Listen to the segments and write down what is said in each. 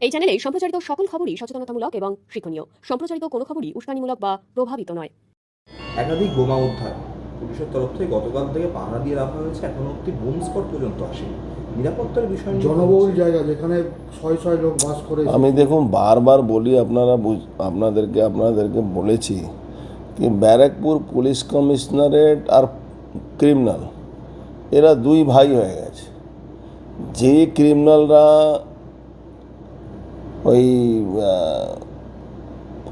এই চ্যানেলে সম্প্রচারিত সকল খবরই সচেতনতামূলক এবং শিক্ষণীয়। সম্প্রচারিত কোনো খবরই উস্কানিমূলক বা প্রভাবিত নয়। একাধিক বোমা উদ্ধার। পুলিশের তরফ থেকে গতকাল থেকে পাহারা দিয়ে রাখা হয়েছে। এখনও অব্দি বোম স্পট পর্যন্ত আসেনি। নিরাপত্তার বিষয় জনবহুল জায়গা যেখানে ছয় ছয় লোক বাস করে আমি দেখুন বারবার বলি আপনারা বুঝ- আপনাদেরকে আপনাদেরকে বলেছি কি ব্যারাকপুর পুলিশ কমিশনারেট আর ক্রিমিনাল এরা দুই ভাই হয়ে গেছে। যে ক্রিমিনালরা ওই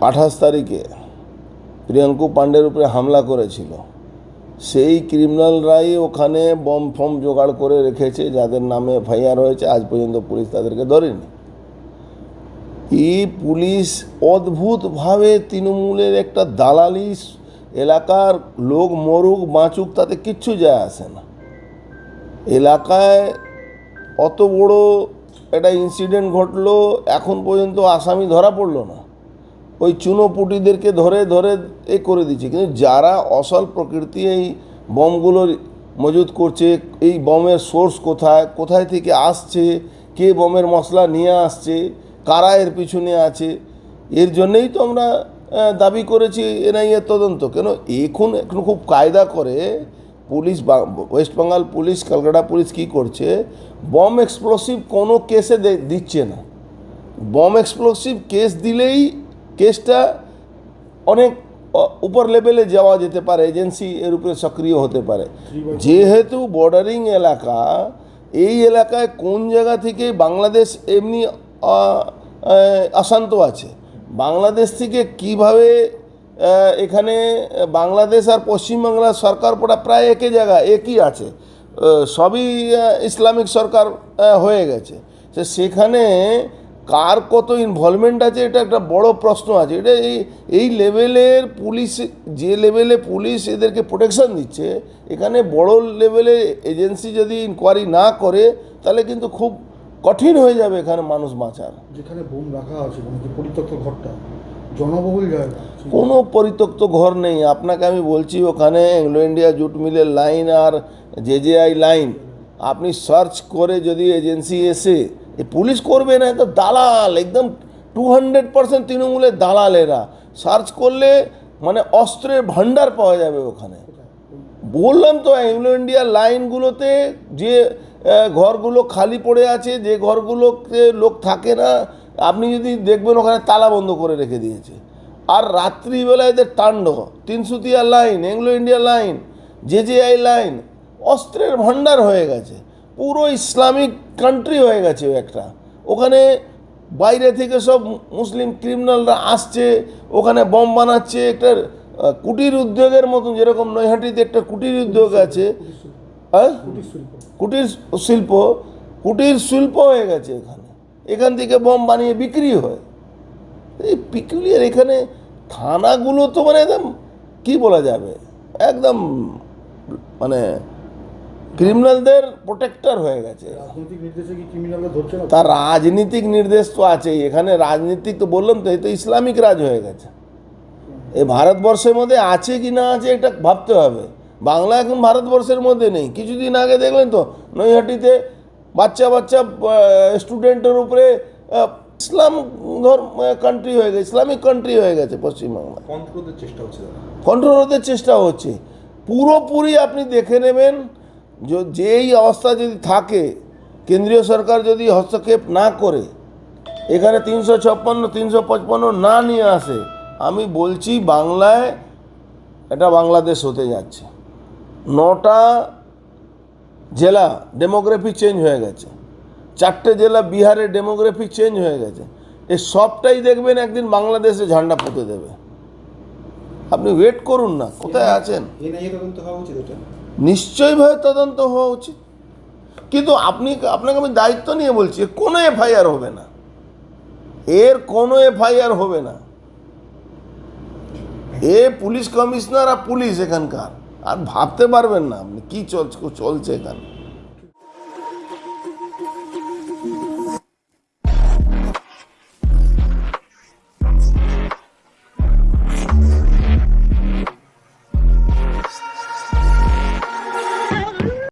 আঠাশ তারিখে প্রিয়াঙ্কু পাণ্ডের উপরে হামলা করেছিল। সেই ক্রিমিনালরাই ওখানে বম ফম জোগাড় করে রেখেছে, যাদের নামে এফআইআর হয়েছে, আজ পর্যন্ত পুলিশ তাদেরকে ধরেনি। এই পুলিশ অদ্ভুতভাবে তৃণমূলের একটা দালালি, এলাকার লোক মরুক, বাঁচুক, তাতে কিচ্ছু যায় আসে না। এলাকায় অত বড় একটা ইনসিডেন্ট ঘটলো, এখন পর্যন্ত আসামি ধরা পড়ল না। ওই চুনোপুটিদেরকে ধরে ধরে এ করে দিচ্ছে। কিন্তু যারা অসল প্রকৃতি এই বমগুলো মজুত করছে, এই বমের সোর্স কোথায় কোথায় থেকে আসছে, কে বমের মশলা নিয়ে আসছে, কারা এর পিছনে আছে, এর জন্যেই তো আমরা দাবি করেছি এনআইএর তদন্ত। কেন? এখন এখন খুব কায়দা করে police west Bengal police, Kolkata police কি করছে? বম এক্সপ্লোসিভ কোনো কেসে দিচ্ছে না। বম এক্সপ্লোসিভ কেস দিলেই কেসটা অনেক উপর লেভেলে যাওয়া যেতে পারে এজেন্সি এর উপরে সক্রিয় হতে পারে। যেহেতু বর্ডারিং এলাকা, এই এলাকায় কোন জায়গা থেকে বাংলাদেশ এমনি অশান্ত আছে? বাংলাদেশ থেকে কীভাবে এখানে বাংলাদেশ আর পশ্চিমবাংলার সরকার পড়া প্রায় একই জায়গা একই আছে। সবই ইসলামিক সরকার হয়ে গেছে। তো সেখানে কার কত ইনভলভমেন্ট আছে, এটা একটা বড় প্রশ্ন আছে। এটা এই এই লেভেলের পুলিশ, যে লেভেলে পুলিশ এদেরকে প্রোটেকশন দিচ্ছে, এখানে বড় লেভেলের এজেন্সি যদি ইনকোয়ারি না করে, তাহলে কিন্তু খুব কঠিন হয়ে যাবে এখানে মানুষ বাঁচার। যেখানে বোম রাখা আছে মানে পরিত্যক্ত ঘরটা জনবহুল জায়গা। কোনো পরিত্যক্ত ঘর নেই। আপনাকে আমি বলছি, ওখানে অ্যাংলো ইন্ডিয়া, জুট মিলের লাইন আর জেজেআই লাইন। আপনি সার্চ করে যদি এজেন্সি এসে, এ পুলিশ করবে না তো দালাল, একদম টু হান্ড্রেড পার্সেন্ট তৃণমূলের দালাল এরা। সার্চ করলে মানে অস্ত্রের ভাণ্ডার পাওয়া যাবে ওখানে। বললাম তো অ্যাংলো ইন্ডিয়া লাইনগুলোতে যে ঘরগুলো খালি পড়ে আছে, যে ঘরগুলোতে লোক থাকে না আপনি যদি দেখবেন ওখানে তালা বন্ধ করে রেখে দিয়েছে। আর রাত্রিবেলা এদের তাণ্ড তিনসুতিয়া line Anglo India line JJI line অস্ত্রের ভাণ্ডার হয়ে গেছে। পুরো ইসলামিক কান্ট্রি হয়ে গেছে ও একটা। ওখানে বাইরে থেকে সব মুসলিম ক্রিমিনালরা আসছে ওখানে বম বানাচ্ছে একটা কুটির উদ্যোগের মতন যেরকম নৈহাটিতে একটা কুটির উদ্যোগ আছে। হ্যাঁ কুটির শিল্প। কুটির শিল্প। কুটির শিল্প হয়ে গেছে এখানে। এখান থেকে বম বানিয়ে বিক্রি হয়। এই পিকুলিয়ার এখানে থানাগুলো তো মানে একদম কী বলা যাবে? একদম মানে ক্রিমিনালদের প্রোটেক্টর হয়ে গেছে। তার রাজনীতিক নির্দেশ তো আছেই। এখানে রাজনীতিক তো বললাম তো এই তো ইসলামিক রাজ হয়ে গেছে। এই ভারতবর্ষের মধ্যে আছে কি না আছে এটা ভাবতে হবে। বাংলা এখন ভারতবর্ষের মধ্যে নেই। কিছুদিন আগে দেখলেন তো নৈহাটিতে বাচ্চা বাচ্চা স্টুডেন্টের উপরে ইসলাম ধর্ম কান্ট্রি হয়ে গেছে ইসলামিক কান্ট্রি হয়ে গেছে পশ্চিমবাংলা কন্ট্রোলের চেষ্টা হচ্ছে দাদা কন্ট্রোল হতে চেষ্টা হচ্ছে। পুরোপুরি আপনি দেখে নেবেন যেই অবস্থা যদি থাকে কেন্দ্রীয় সরকার যদি হস্তক্ষেপ না করে এখানে তিনশো ছাপ্পান্ন তিনশো পঁচপান্ন না নিয়ে আসে আমি বলছি বাংলায় এটা বাংলাদেশ হতে যাচ্ছে। নটা জেলা ডেমোগ্রাফি চেঞ্জ হয়ে গেছে। চারটে জেলা বিহারে ডেমোগ্রাফি চেঞ্জ হয়ে গেছে। এ সবটাই দেখবেন একদিন বাংলাদেশে ঝান্ডা পুঁতে দেবে। আপনি ওয়েট করুন না কোথায় আছেন? এনআইএ তদন্ত হওয়া উচিত নিশ্চয়ইভাবে তদন্ত হওয়া উচিত। কিন্তু আপনি আপনাকে আমি দায়িত্ব নিয়ে বলছি এর কোনো এফআইআর হবে না। এর কোনো এফআইআর হবে না। এ পুলিশ কমিশনার আর পুলিশ এখানকার। আর ভাবতে পারবেন না আপনি কী চলছে চলছে এখানে।